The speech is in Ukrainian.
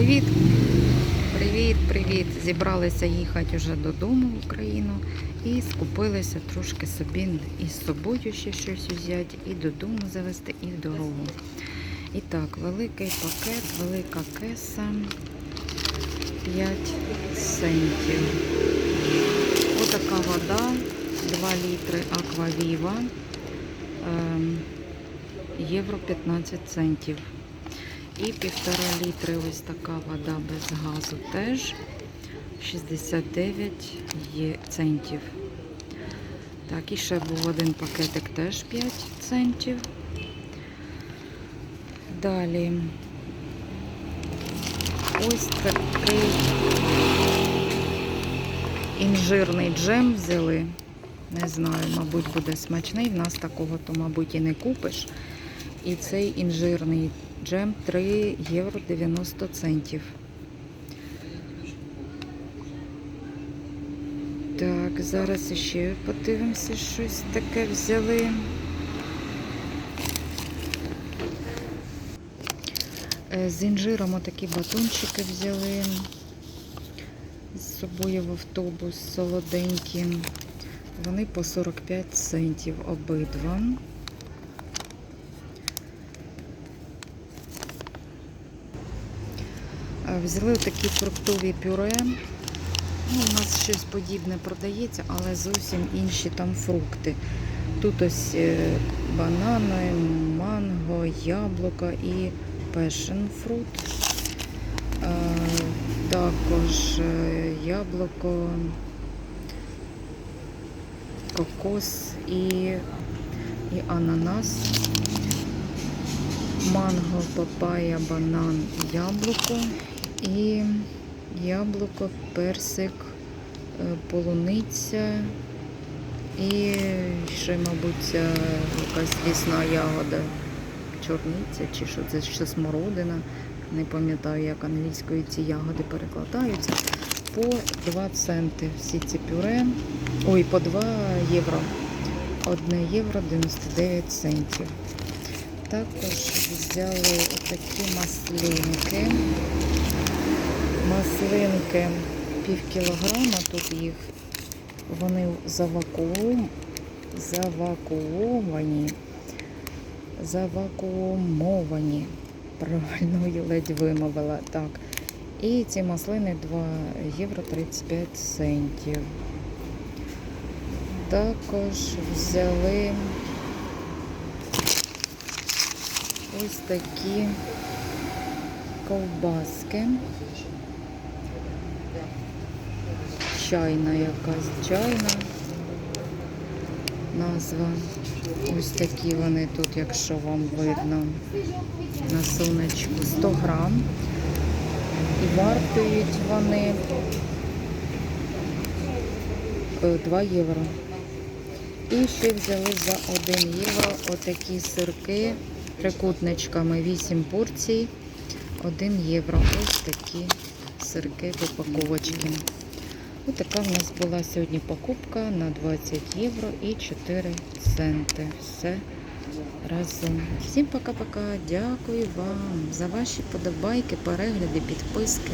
Привіт! Привіт, привіт! Зібралися їхати вже додому в Україну і скупилися трошки собі і з собою ще щось взяти, і додому завезти, і в дорогу. І так, великий пакет, велика кеса 5 центів. Отака вода, 2 літри Аквавіва, ем, євро 15 центів. І півтора літри ось така вода без газу теж 69 є центів. Так, і ще був один пакетик теж 5 центів. Далі ось такий інжирний джем взяли. Не знаю, мабуть, буде смачний. В нас такого, то, мабуть, і не купиш. І цей інжирний джем 3 євро 90 центів. Так, зараз ще подивимося, щось таке взяли. Е, З інжиром отакі батончики взяли з собою в автобус солоденькі. Вони по 45 центів обидва. Взяли такі фруктові пюре. Ну, у нас щось подібне продається, але зовсім інші там фрукти. Тут ось е, банани, манго, яблука і. Е, Також е, яблуко, кокос і, і ананас, манго, папая, банан, яблуко і яблуко, персик, е, полуниця і ще, мабуть, якась лісна ягода, чорниця чи що це ще смородина. Не пам'ятаю, як англійською ці ягоди перекладаються. По 2 центи всі ці пюре. Ой, по 2 євро. 1 євро 99 центів. Також взяли такі маслинки. Маслинки пів кілограма, тут їх вони завакуум, завакуовані, завакуумовані. Правильно її ледь вимовила. Так. І ці маслини 2 євро 35 центів. Також взяли ось такі ковбаски. Чайна якась чайна назва. Ось такі вони тут, якщо вам видно, на сонечку 100 грам. І вартують вони е, 2 євро. І ще взяли за 1 євро отакі сирки трикутничками 8 порцій. 1 євро. Ось такі сирки в упаковочці. Ось така в нас була сьогодні покупка на 20 євро і 4 центи. Все разом. Всім пока-пока. Дякую вам за ваші подобайки, перегляди, підписки.